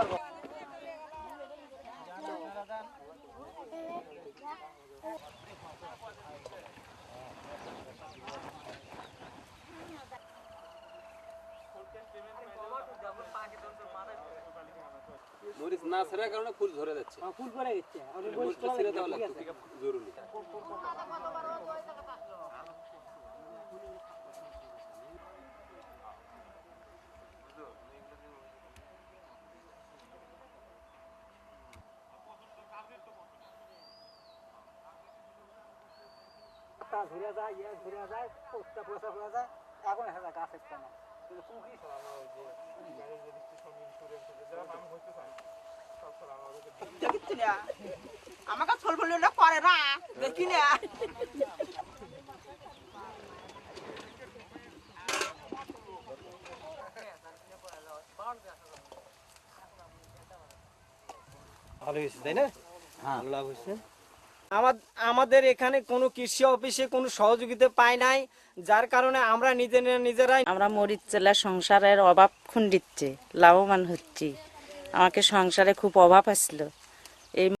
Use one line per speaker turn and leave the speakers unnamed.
এখন।
মরিচ না ছেড়ার কারণে ফুল ধরে যাচ্ছে।
ফুল গেছে।
মরিচটা ছেড়ে দেওয়া লাগতো জরুরি।
তা ঘুরে যায় ইয়ে ঘুরে যায় ঘুরে যায় এখন হেঁচা গাছ একটা না কিন্তু পুকি
আমাকে ফল ফল করে না দেখি না।
ভালো হয়েছে তাই না? হ্যাঁ। লাভ হয়েছে।
আমাদের এখানে কোনো কৃষি অফিসে কোনো সহযোগিতা পাই নাই, যার কারণে আমরা নিজে নিজেরাই
আমরা মরিচ জেলা সংসারের অভাব খুন্ডিচ্ছে লাভবান হচ্ছি। আমাকে সংসারে খুব অভাব আসলো। এই